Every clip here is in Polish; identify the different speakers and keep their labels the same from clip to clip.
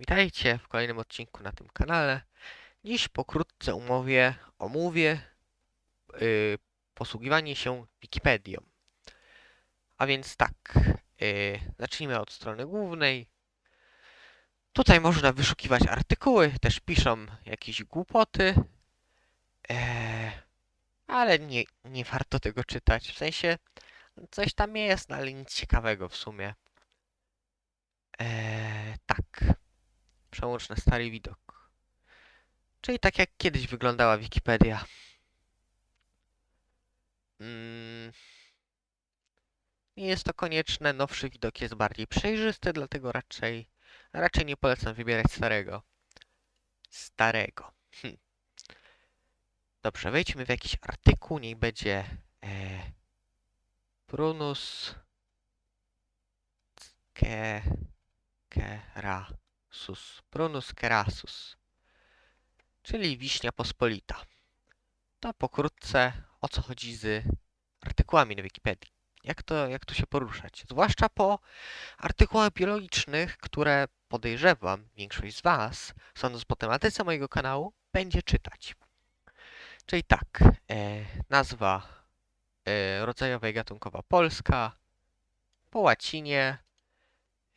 Speaker 1: Witajcie w kolejnym odcinku na tym kanale. Dziś pokrótce umówię, omówię yy, posługiwanie się Wikipedią. A więc tak, yy, zacznijmy od strony głównej. Tutaj można wyszukiwać artykuły, też piszą jakieś głupoty, Eee, ale nie, nie warto tego czytać. W sensie, coś tam jest, no ale nic ciekawego w sumie. Eee, tak. Przełącz na stary widok. Czyli tak jak kiedyś wyglądała Wikipedia. Mm, nie jest to konieczne, nowszy widok jest bardziej przejrzysty, dlatego raczej, raczej nie polecam wybierać starego. Starego. Hm. Dobrze, wejdźmy w jakiś artykuł, niech będzie e, Prunus ke, kerasus. Prunus kerasus, czyli wiśnia pospolita. To pokrótce o co chodzi z artykułami na Wikipedii. Jak to, jak tu się poruszać? Zwłaszcza po artykułach biologicznych, które podejrzewam większość z Was, sądząc po tematyce mojego kanału, będzie czytać. Czyli tak, e, nazwa e, rodzajowa i gatunkowa polska, po łacinie,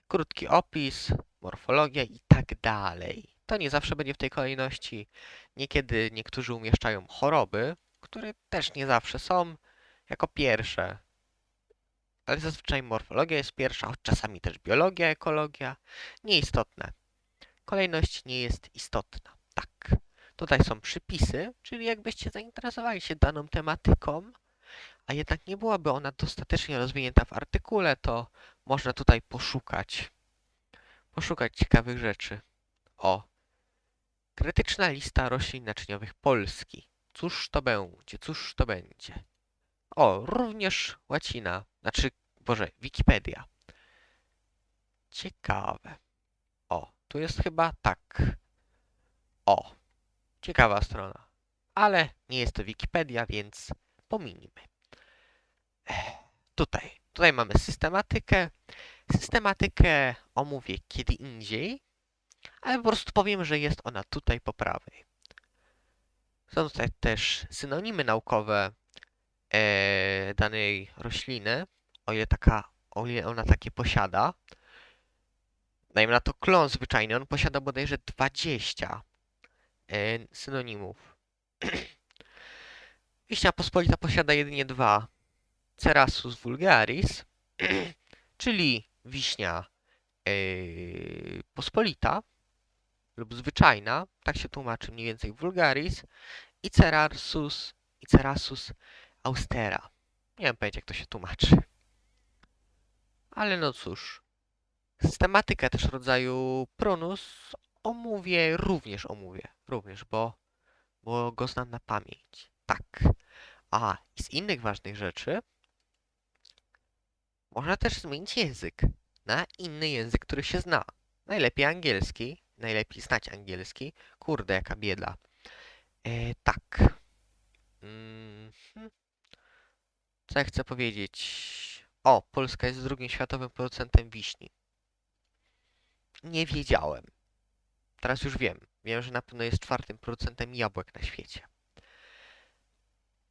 Speaker 1: krótki opis, morfologia i tak dalej. To nie zawsze będzie w tej kolejności. Niekiedy niektórzy umieszczają choroby, które też nie zawsze są jako pierwsze. Ale zazwyczaj morfologia jest pierwsza, choć czasami też biologia, ekologia. Nieistotne. Kolejność nie jest istotna. Tak. Tutaj są przypisy, czyli jakbyście zainteresowali się daną tematyką, a jednak nie byłaby ona dostatecznie rozwinięta w artykule, to można tutaj poszukać. Poszukać ciekawych rzeczy. O. Krytyczna lista roślin naczyniowych Polski. Cóż to będzie? Cóż to będzie? O, również łacina. Znaczy, Boże, Wikipedia. Ciekawe. O, tu jest chyba tak. O, ciekawa strona. Ale nie jest to Wikipedia, więc pominijmy. Ech, Tutaj, tutaj mamy systematykę. Systematykę omówię kiedy indziej, ale po prostu powiem, że jest ona tutaj po prawej. Są tutaj też synonimy naukowe e, danej rośliny, o ile, taka, o ile ona takie posiada. Dajmy na to klon zwyczajny, on posiada bodajże 20 e, synonimów. Wiśnia pospolita posiada jedynie dwa. Cerasus vulgaris, czyli wiśnia yy, pospolita lub zwyczajna, tak się tłumaczy mniej więcej vulgaris, i Cerasus, i Cerasus austera. Nie wiem powiedzieć, jak to się tłumaczy. Ale no cóż, systematykę też rodzaju Prunus omówię, również omówię, również, bo, bo go znam na pamięć. Tak. A, i z innych ważnych rzeczy można też zmienić język na inny język, który się zna. Najlepiej angielski, najlepiej znać angielski. Kurde, jaka bieda. E, tak. Mhm. Co ja chcę powiedzieć? O, Polska jest drugim światowym producentem wiśni. Nie wiedziałem. Teraz już wiem. Wiem, że na pewno jest czwartym producentem jabłek na świecie.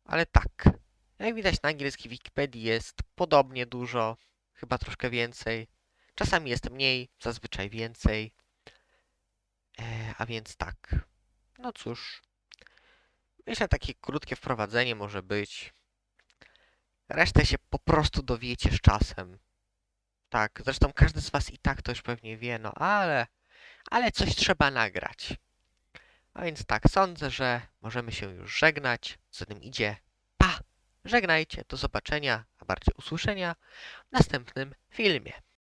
Speaker 1: Ale tak. Jak widać na angielskiej Wikipedii jest podobnie dużo, chyba troszkę więcej. Czasami jest mniej, zazwyczaj więcej. E, a więc tak. No cóż. Myślę, takie krótkie wprowadzenie może być. Resztę się po prostu dowiecie z czasem. Tak, zresztą każdy z Was i tak to już pewnie wie, no ale, ale coś trzeba nagrać. A więc tak, sądzę, że możemy się już żegnać. Co tym idzie? Żegnajcie, do zobaczenia, a bardziej usłyszenia w następnym filmie.